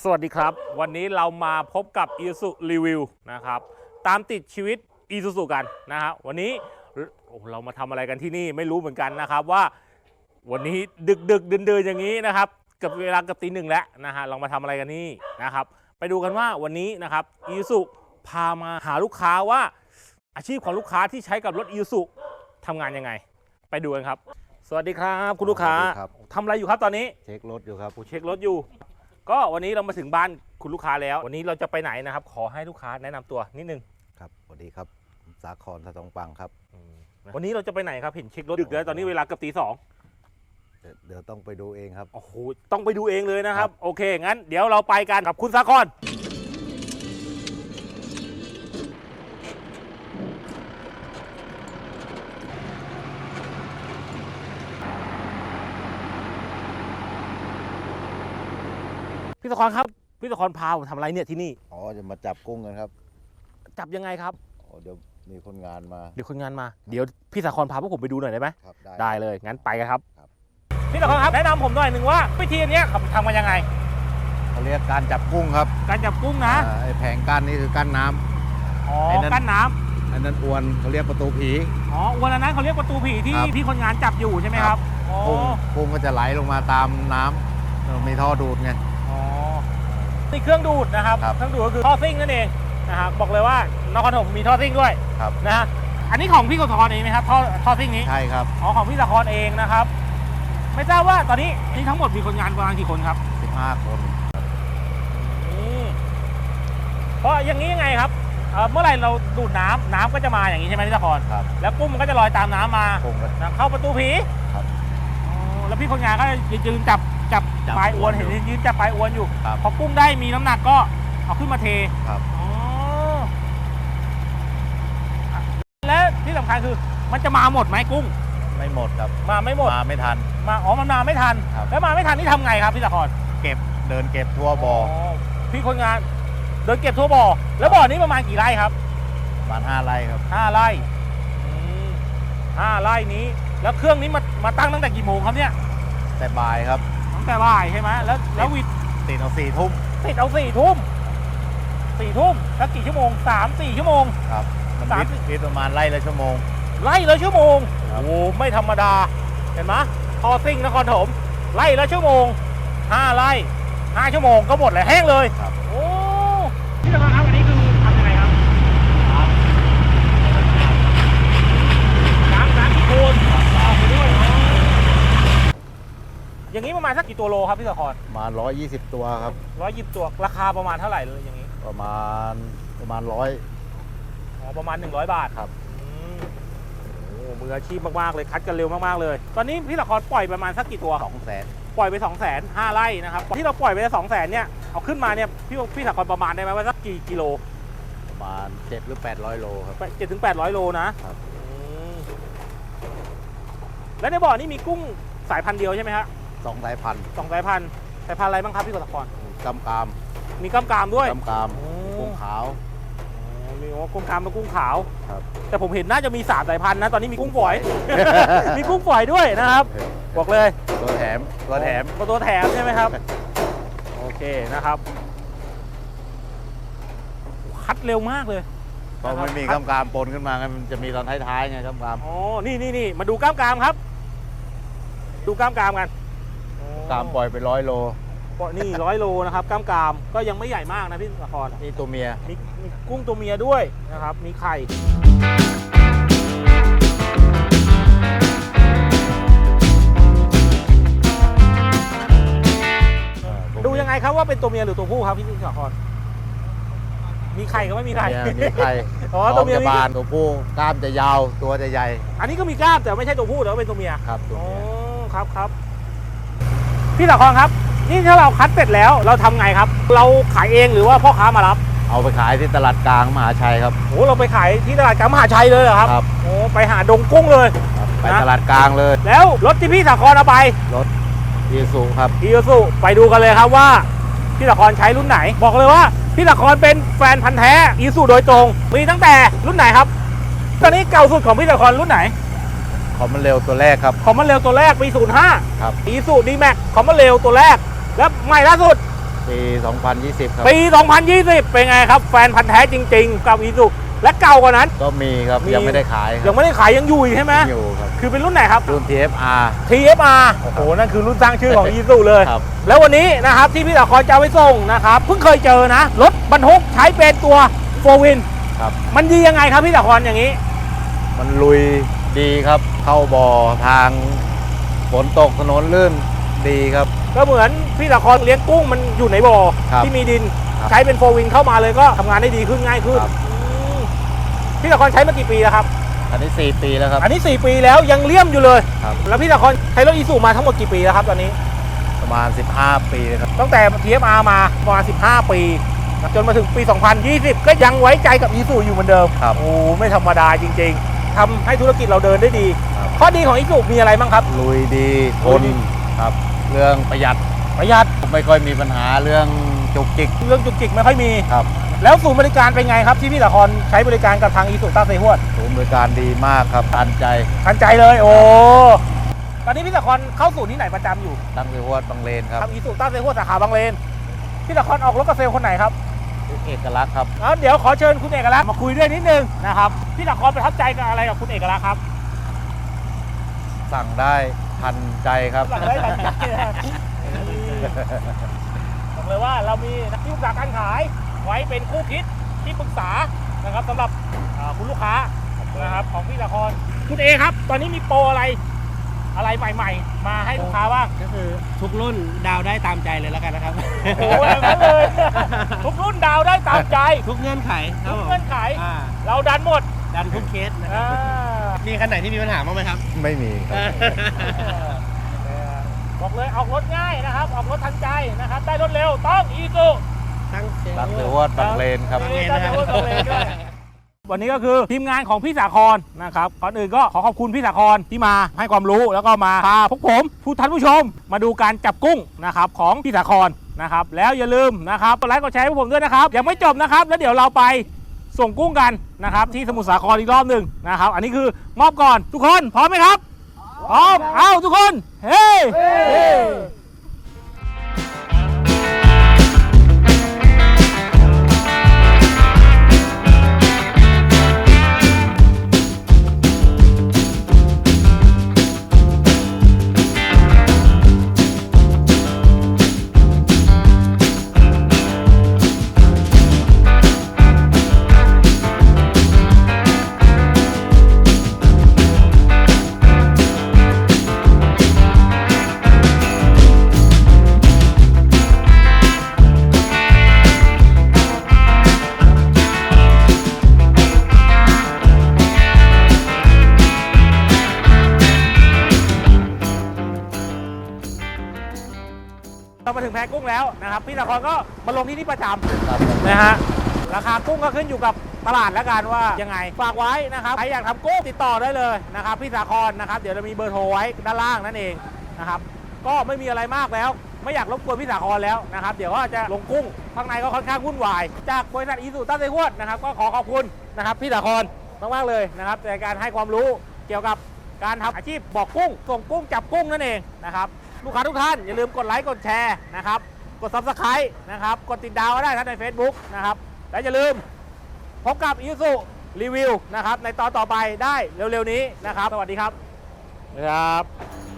สวัสดีครับ วันนี้เรามาพบกับ i s u รีวิวนะครับ ตามติดชีวิต i s u กันนะฮะวันนี้โอ้เรามาทำอะไรกันที่นี่ไม่รู้เหมือนกันนะครับว่า วันนี้ดึกดึกเดินเดินๆอย่างนี้นะครับเกับเวลาเกับตีหนึ่งแล้วนะฮะเรามาทำอะไรกันนี่นะครับ ไปดูกันว่าวันนี้นะครับ i s u พามาหาลูกค้าว่า อาชีพของลูกค้าที่ใช้กับรถ i s u ทำงานยังไง ไปดูกันครับ สวัสดีครับ คุณลูกค้าสวัสดีครับทำอะไรอยู่ครับตอนนี้ เช็ครถอยู่ครับเช็ครถอยู่ ก็วันนี้เรามาถึงบ้านคุณลูกค้าแล้ว วันนี้เราจะไปไหนนะครับ ขอให้ลูกค้าแนะนำตัวนิดนึงครับสวัสดีครับผมสาครสะทองปังครับวันนี้เราจะไปไหนครับเห็นเช็ครถดึกแล้วตอนนี้เวลาเกือบตีสองเดี๋ยวเดี๋ยวต้องไปดูเองครับ โอ้โหต้องไปดูเองเลยนะครับครับโอเคงั้นเดี๋ยวเราไปกันกับคุณสาคร พี่สาครครับ พี่สาครพาผมทำอะไรเนี่ยที่นี่ อ๋อจะมาจับกุ้งกันครับจับยังไงครับ อ๋อเดี๋ยวมีคนงานมา เดี๋ยวคนงานมา เดี๋ยวพี่สาครพาพวกผมไปดูหน่อยได้ไหม ครับ ได้เลย งั้นไปกันครับ ครับ พี่สาครครับ แนะนำผมหน่อยหนึ่งว่าวิธีอันเนี้ยเขาทำกันยังไง เขาเรียกการจับกุ้งครับการจับกุ้งนะ อ่าไอ้แผงกั้นนี่คือกั้นน้ำ อ๋อ ไอ้นั่น กั้นน้ำอันนั้นอวนเขาเรียกประตูผี อ๋อวันนั้นเขาเรียกประตูผีที่ครับพี่คนงานจับอยู่ใช่ไหมครับ อ๋อ กุ้งกุ้งก็จะไหลลงมาตามน้ำเออมีท่อดูดไง อ๋อนี่เครื่องดูดนะครับ ครับ เครื่องดูดก็คือท่อซิ่งนั่นเองนะครับบอกเลยว่านครปฐมมีท่อซิ่งด้วยครับ นะฮะอันนี้ของพี่กฤษกรเองไหมครับท่อท่อซิ่งนี้ ใช่ครับ อ๋อของพี่สาครเองนะครับ ไม่ทราบว่าตอนนี้นี่ทั้งหมดมีคนงานประมาณกี่คนครับ15 คนอืมเพราะอย่างนี้ยังไงครับเอ่อเมื่อไหร่เราดูดน้ำน้ำก็จะมาอย่างนี้ใช่ไหมพี่สาครครับแล้วกุ้งมันก็จะลอยตามน้ำมากุ้งก็นะเข้าประตูผีครับ อ๋อแล้วพี่คนงานก็ยืนจับ จับจับปลายอวนอวนอยู่เห็นยืนจับปลายอวนอยู่ ครับ พอกุ้งได้มีน้ำหนักก็เอาขึ้นมาเทครับ อ๋ออะและที่สำคัญคือมันจะมาหมดไหมกุ้ง ไม่หมดครับ มาไม่หมด มาไม่ทัน มาอ๋อมันมาไม่ทัน ครับ แล้วมาไม่ทันนี่ทำไงครับพี่สะครเก็บเดินเก็บทั่วบ่อพี่คนงานเดินเก็บทั่วบ่อ แล้วบ่อนี้ประมาณกี่ไร่ครับ ประมาณ5ไร่ครับ ห้าไร่อืมห้าไร่นี้ แล้วเครื่องนี้มามาตั้งตั้งแต่กี่โมงครับเนี่ยแต่บ่ายครับ ตั้งแต่บ่ายใช่ไหมแล้วแล้ววิดติดเอาสี่ทุ่มติดเอาสี่ทุ่มสี่ทุ่มสักกี่ชั่วโมงสามสี่ชั่วโมง ครับมันสามวิทย์วิทย์ประมาณไล่ละชั่วโมง ไล่ละชั่วโมงครับ โอ้โหไม่ธรรมดาเห็นไหมพอซิ่งนครถมไล่ละชั่วโมงห้าไล่ห้าชั่วโมงก็หมดเลยแห้งเลย ครับ โอ้พี่ตะวันครับอันนี้คือทำยังไงครับล้างล้างที่โคนเอาไปด้วยอ๋ออย่างนี้ ประมาณสักกี่ตัวโลครับพี่ตะครประมาณ120 ตัวครับ ร้อยยิบตัวราคาประมาณเท่าไหร่เลยอย่างนี้ประมาณประมาณร้อย อ๋อประมาณ 100 บาทครับ อืมโอ้มืออาชีพมากๆเลยคัดกันเร็วมากๆเลย ตอนนี้พี่ตะครปล่อยประมาณสักกี่ตัวสองแสนปล่อยไป2 0 0 0 0 0ห้าไร่นะครับที่เราปล่อยไป2 0 0 0 0 0เนี่ยเอาขึ้นมาเนี่ยพี่พี่ตะครประมาณได้ไหมว่าสักกี่กิโลประมาณเจ็ดหรือ 800 โลครับ เจ็ดถึงแปดร้อยโลนะครับ อืมแล้วในบ่อนี่มีกุ้งสายพันธุ์เดียวใช่ไหมฮะ สองสายพันธุ์สองสายพันธุ์สายพันธุ์อะไรบ้างครับพี่กฤษกรกำกามมีก้ามกรามด้วย กำกามโอ้ กุ้งขาวโอ้มีโอ้กุ้งกรามและกุ้งขาวครับ แต่ผมเห็นน่าจะมีสามสายพันธุ์นะ ตอนนี้มีกุ้งฝอย มีกุ้งฝอยด้วยนะครับ บอกเลยตัวแถมตัวแถม ตัวตัวแถมใช่ไหมครับ โอเคนะครับ คัดเร็วมากเลยเพราะมันมีกำกามปนขึ้นมาไงมันจะมีตอนท้ายๆไงกำกาม อ๋อ นี่นี่นี่มาดูกล้ามกรามครับ ดูกล้ามกรามกัน กามปล่อยไปร้อยโลปล่อยนี่ร้อยโลนะครับกล้ามกรามก็ยังไม่ใหญ่มากนะพี่ละครนี่ตัวเมีย มีมีกุ้งตัวเมียด้วยนะครับ มีไข่ ดูยังไงครับว่าเป็นตัวเมียหรือตัวผู้ครับพี่ละครมีไข่ก็ไม่มีไข่เมียมีไข่อ๋อท้ตัอวงเมียจะมี บานตัวผู้กล้ามจะยาวตัวจะใหญ่อันนี้ก็มีกล้ามแต่ไม่ใช่ตัวผู้แต่ว่าเป็นตัวเมีย ครับตัวอ๋อเมียครับครับ พี่ตะคองครับ นี่ถ้าเราคัดเสร็จแล้วเราทำไงครับ เราขายเองหรือว่าพ่อค้ามารับ เอาไปขายที่ตลาดกลางมหาชัยครับโอ้เราไปขายที่ตลาดกลางมหาชัยเลยเหรอครับครับโอ้ไปหาดงกุ้งเลยครับไปนะตลาดกลางเลย แล้วรถที่พี่ตะคอนเอาไปอีสุครับอีโสุไปดูกันเลยครับว่าพี่ตะคอนใช้รุ่นไหน บอกเลยว่าพี่ตะคอนเป็นแฟนพันธ์แท้อีสุโดยตรง มีตั้งแต่รุ่นไหนครับ ตอนนี้เก่าสุดของพี่ตะคอนรุ่นไหน ขอมันเร็วตัวแรกครับของมันเร็วตัวแรกปี 05ครับอีสุดีแม็กของมันเร็วตัวแรก แล้วใหม่ล่าสุด ปี 2020 ครับ ปี 2020 เป็นไงครับ แฟนพันธ์แท้จริง ๆ กับอีซูและเก่ากว่านั้น ก็มีครับมี ยังไม่ได้ขายครับยังไม่ได้ขายยังอยู่อีกใช่ไหมอยู่ครับคือเป็นรุ่นไหนครับ รุ่น TFR TFR โอ้โห นั่นคือรุ่นสร้างชื่อของอีซูเลย ครับ แล้ววันนี้นะครับที่พี่ตะครจะเอาไปส่งนะครับเพิ่งเคยเจอนะ รถบรรทุกใช้เป็นตัวโฟวินครับ มันดียังไงครับพี่ตะครอย่างนี้ มันลุยดีครับ เข้าบ่อทางฝนตกถนนลื่นดีครับ ก็เหมือนพี่ตะครเลี้ยงกุ้งมันอยู่ในบ่อครับที่มีดินครับ ใช้เป็นโฟวินเข้ามาเลยก็ทำงานได้ดีขึ้นง่ายขึ้นครับอืมพี่ตะครใช้มากี่ปีแล้วครับ อันนี้4ปีแล้วครับ อันนี้ 4 ปีแล้วยังเลี่ยมอยู่เลย ครับ แล้วพี่ตะครใช้รถอีซูมาทั้งหมดกี่ปีแล้วครับตอนนี้ ประมาณ 15 ปีเลยครับ ตั้งแต่ TFR มาประมาณ 15 ปี จนมาถึงปี 2020 ก็ยังไว้ใจกับอีซูอยู่เหมือนเดิมครับ โอ้ ไม่ธรรมดาจริง ๆ ทำให้ธุรกิจเราเดินได้ดี ครับ ข้อดีของอีซูมีอะไรบ้างครับ ลุยดีทลุยนดี ครับ เรื่องประหยัดประหยัดไม่ค่อยมีปัญหาเรื่องจุกจิกเรื่องจุกจิกไม่ค่อยมี ครับแล้วศูนย์บริการเป็นไงครับ ที่พี่ตะครใช้บริการกับทางอีซูต้าเซฮวดศูนย์บริการดีมากครับทันใจทันใจเลย โอ้ตอนนี้พี่ตะครเข้าศูนย์ที่ไหนประจำอยู่ตั้งไปวดบางเลนครับทำอีซูต้าเซฮวดสาขาบางเลนพี่ตะครออกรถกับเซลลคนไหนครับ เอกลักษณ์ครับอะเดี๋ยวขอเชิญคุณเอกลักษณ์มาคุยด้วยนิดนึงนะครับพี่ตะครประทับใจกับอะไรกับคุณเอกลักษณ์ครับสั่งได้ทันใจครับหลังได้หลังจากนี้นะบอกเลยว่าเรามีนักที่ปรึกษาการขายไว้เป็นคู่คิดที่ปรึกษานะครับสำหรับอ่าคุณลูกค้านะครับของพี่ตะครคุณเอครับ ตอนนี้มีโปรอะไร อะไรใหม่ๆ มาให้ลูกค้าบ้างก็คือทุกรุ่นดาวได้ตามใจเลยแล้วกันนะครับโอ้โหอย่างนั้นเลยทุกรุ่นดาวได้ตามใจ ทุกเงื่อนไขครัทุบกผมเงื่อนไข อ่าเราดันหมดดันทุกเคสนะคอ่ารับมีคันไหนที่มีปัญหาบ้างไหมครับ ไม่มีครับ บอกเลยออกรถง่ายนะครับ ออกรถทันใจนะครับ ได้รถเร็วต้องอีซูทั้งเซลตั้งไปล์วดบางเลนครับบางเลนได้รถบางเลนด้วย วันนี้ก็คือทีมงานของพี่สาครนะครับก่อนอื่นก็ขอขอบคุณพี่สาครที่มาให้ความรู้แล้วก็มาพาพวกผมผู้ท่านผู้ชม มาดูการจับกุ้งนะครับของพี่สาครนะครับแล้วอย่าลืมนะครับกดไลค์กดแชร์ให้พวกผมด้วยนะครับยังไม่จบนะครับ แล้วเดี๋ยวเราไปส่งกุ้งกันนะครับที่สมุทรสาครอีกรอบหนึ่งนะครับ อันนี้คือมอบก่อนทุกคนพร้อมไหมครับพร้อมเอาทุกคนเฮ้ แพกุ้งแล้วนะครับพี่นครก็มาลงที่นี่ประจำครับนะฮะราคากุ้งก็ขึ้นอยู่กับตลาดแล้วกันว่ายังไงฝากไว้นะครับใครอยากทำกุ้งติดต่อได้เลยนะครับพี่สาครนะครับเดี๋ยวเรามีเบอร์โทรไว้ด้านล่างนั่นเองนะครับก็ไม่มีอะไรมากแล้ว ไม่อยากรบกวนพี่สาครแล้วนะครับเดี๋ยวว่าจะลงกุ้งข้างในก็ค่อนข้างวุ่นวาย จากบริษัทอีสุต้าเซฮวดนะครับก็ขอขอบคุณนะครับพี่สาครมากๆเลยนะครับในการให้ความรู้เกี่ยวกับการทำอาชีพบอกกุ้งส่งกุ้งจับกุ้งนั่นเองนะครับลูกค้าทุกท่านอย่าลืมกดไลค์กดแชร์นะครับ กด subscribe นะครับ กดติดดาวก็ได้ทั้งใน Facebook นะครับ และอย่าลืมพบกับอิสุรีวิวนะครับในตอนต่อไปได้เร็วๆนี้นะครับ สวัสดีครับครับ